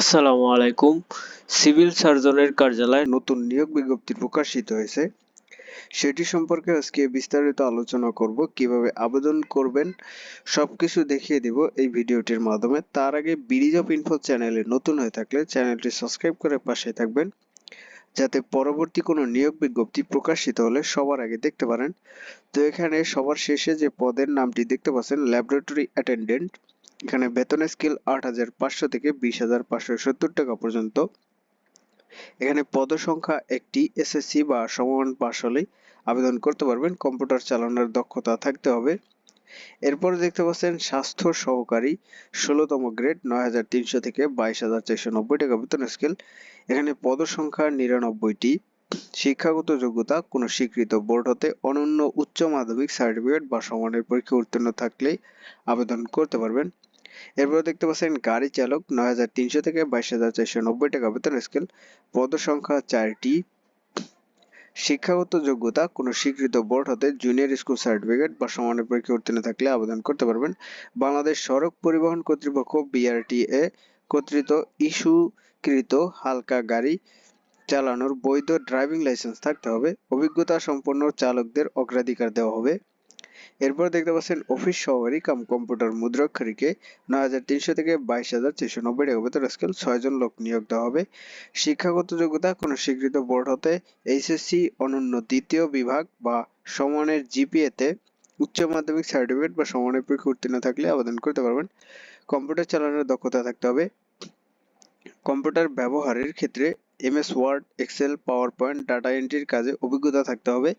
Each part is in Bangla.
আসসালামু আলাইকুম। সিভিল সার্জনের কার্যালয়ে নতুন নিয়োগ বিজ্ঞপ্তি প্রকাশিত হয়েছে। সেটি সম্পর্কে আজকে বিস্তারিত আলোচনা করব, কীভাবে আবেদন করবেন, সবকিছু দেখিয়ে দিব এই ভিডিওটির মাধ্যমে। তার আগে বিডিজ অফ ইনফো চ্যানেলে নতুন হয়ে থাকলে চ্যানেলটি সাবস্ক্রাইব করে পাশে থাকবেন, যাতে পরবর্তী কোনো নিয়োগ বিজ্ঞপ্তি প্রকাশিত হলে সবার আগে দেখতে পারেন। তো এখানে সবার শেষে যে পদের নামটি দেখতে পাচ্ছেন ল্যাবরেটরি অ্যাটেন্ডেন্ট এখানে বেতন স্কেল আট হাজার পাঁচশো থেকে বিশ হাজার পাঁচশো সত্তর টাকা পর্যন্ত। এখানে পদ সংখ্যা একটি এসএসসি বা সমমান পাশ হলেই আবেদন করতে পারবেন। কম্পিউটার চালানোর দক্ষতা থাকতে হবে। এরপর দেখতে পাচ্ছেন, স্বাস্থ্য সহকারী ষোলোতম গ্রেড নয় হাজার তিনশো থেকে বাইশ হাজার চারশো নব্বই টাকা বেতন স্কেল এখানে পদ সংখ্যা নিরানব্বইটি। শিক্ষাগত যোগ্যতা, কোনো স্বীকৃত বোর্ড হতে অনন্য উচ্চ মাধ্যমিক সার্টিফিকেট বা সমানের পরীক্ষা উত্তীর্ণ থাকলেই আবেদন করতে পারবেন। এরপর দেখতে পাচ্ছেন গাড়ি চালক নয় হাজার তিনশো থেকে বাইশ হাজার চারশো নব্বই টাকা বেতন স্কেল। পদ সংখ্যা চারটি। শিক্ষাগত যোগ্যতা, কোনো স্বীকৃত বোর্ড হতে জুনিয়র স্কুল সার্টিফিকেট বা সমানের পরীক্ষা উত্তীর্ণ থাকলে আবেদন করতে পারবেন। বাংলাদেশ সড়ক পরিবহন কর্তৃপক্ষ বিআরটিএ কর্তৃত ইস্যুকৃত হালকা গাড়ি চালানোর বৈধ ড্রাইভিং লাইসেন্স থাকতে হবে। অভিজ্ঞতা সম্পন্ন চালকদের অগ্রাধিকার দেওয়া হবে। এরপর দেখতে পাচ্ছেন অফিস সহকারী কাম কম্পিউটার মুদ্রাক্ষরীকে নয় হাজার তিনশো থেকে বাইশ হাজার চারশো নব্বই টাকা বেতন স্কেল ছয়জন লোক নিয়োগ দেওয়া হবে। শিক্ষাগত যোগ্যতা, কোনো স্বীকৃত বোর্ড হতে এইচএসসি অনন্য দ্বিতীয় বিভাগ বা সমানের জিপিএতে উচ্চ মাধ্যমিক সার্টিফিকেট বা সমানের পরীক্ষা উত্তীর্ণ থাকলে আবেদন করতে পারবেন। কম্পিউটার চালানোর দক্ষতা থাকতে হবে। কম্পিউটার ব্যবহারের ক্ষেত্রে MS Word Excel PowerPoint data এন্ট্রির কাজে অভিজ্ঞতা থাকতে হবে।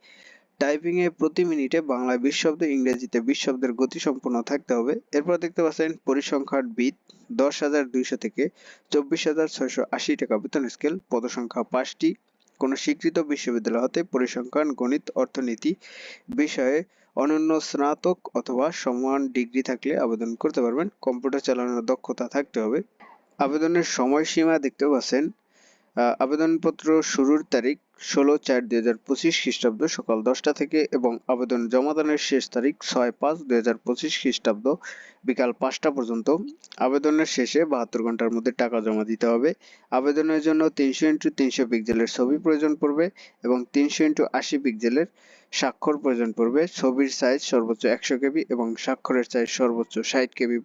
টাইপিং এ প্রতি মিনিটে বাংলায় বিশ শব্দ, ইংরেজিতে বিশ শব্দের গতি সম্পন্ন থাকতে হবে। এরপর দেখতে পাচ্ছেন পরিসংখ্যান বিদ, দশ হাজার দুইশো থেকে চব্বিশ হাজার ছয়শো আশি টাকা বেতন স্কেল পদসংখ্যা পাঁচটি। কোনো স্বীকৃত বিশ্ববিদ্যালয় হতে পরিসংখ্যান, গণিত, অর্থনীতি বিষয়ে অনন্য স্নাতক অথবা সমান ডিগ্রি থাকলে আবেদন করতে পারবেন। কম্পিউটার চালানোর দক্ষতা থাকতে হবে। আবেদনের সময়সীমা দেখতে পাচ্ছেন আবেদনপত্র শুরুর তারিখ ষোলো চার দুই হাজার পঁচিশ খ্রিস্টাব্দ সকাল দশটা থেকে এবং আবেদন জমাদানের শেষ তারিখ ছয় পাঁচ দুই হাজার পঁচিশ খ্রিস্টাব্দ বিকাল পাঁচটা পর্যন্ত। আবেদনের শেষে বাহাত্তর ঘণ্টার মধ্যে টাকা জমা দিতে হবে। আবেদনের জন্য তিনশো ইন্টু তিনশো পিক্সেলের ছবি প্রয়োজন পড়বে এবং তিনশো ইন্টু আশি পিক্সেলের স্বাক্ষর প্রয়োজন পড়বে। ছবির সাইজ সর্বোচ্চ একশো কেবি এবং স্বাক্ষরের সাইজ সর্বোচ্চ ষাট কেবি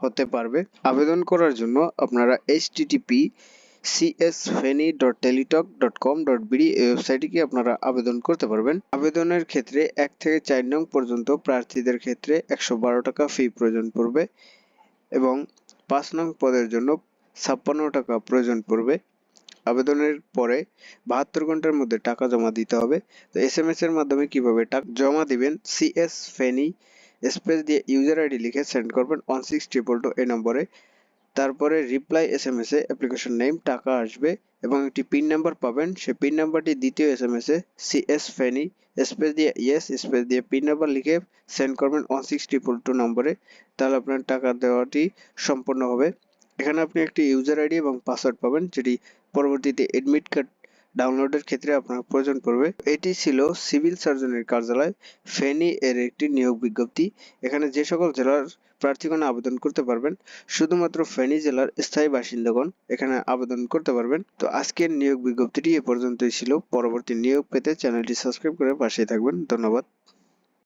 হতে পারবে। আবেদন করার জন্য আপনারা এইচটিটিপি csfeni.teletalk.com.bd এই ওয়েবসাইটে গিয়ে আপনারা আবেদন করতে পারবেন। আবেদনের ক্ষেত্রে এক থেকে চার নং পর্যন্ত প্রার্থীদের ক্ষেত্রে একশো বারো টাকা ফি প্রয়োজন পড়বে এবং পাঁচ নং পদের জন্য ছাপ্পান্ন টাকা প্রয়োজন পড়বে। আবেদনের পরে বাহাত্তর ঘণ্টার মধ্যে টাকা জমা দিতে হবে। তো এস এম এস এর মাধ্যমে কীভাবে টাকা জমা দিবেন? সিএস স্পেস দিয়ে ইউজার আইডি লিখে সেন্ড করবেন। ওয়ান সিক্স ট্রিপল টু এই নম্বরে। তারপরে রিপ্লাই এস এম এস এ অ্যাপ্লিকেশন নেম টাকা আসবে এবং একটি পিন নাম্বার পাবেন। সেই পিন নাম্বারটি দ্বিতীয় এস এম এস এ সি এস ফেনি স্পেস দিয়ে ইয়েস স্পেস দিয়ে পিন নাম্বার লিখে সেন্ড করবেন ওয়ান সিক্স ট্রিপল টু নম্বরে তাহলে আপনার টাকা দেওয়াটি সম্পন্ন হবে। এখানে আপনি একটি ইউজার আইডি এবং পাসওয়ার্ড পাবেন, যেটি পরবর্তীতে এডমিট কার্ড ডাউনলোডের ক্ষেত্রে আপনার প্রয়োজন পড়বে। এটি ছিল সিভিল সার্জনের কার্যালয়। ফেনী এর একটি নিয়োগ বিজ্ঞপ্তি। এখানে যে সকল জেলার প্রার্থীগণ আবেদন করতে পারবেন, শুধুমাত্র ফেনী জেলার স্থায়ী বাসিন্দাগণ এখানে আবেদন করতে পারবেন। তো আজকের নিয়োগ বিজ্ঞপ্তিটি এ পর্যন্তই ছিল। পরবর্তী নিয়োগ পেতে চ্যানেলটি সাবস্ক্রাইব করে পাশেই থাকবেন। ধন্যবাদ।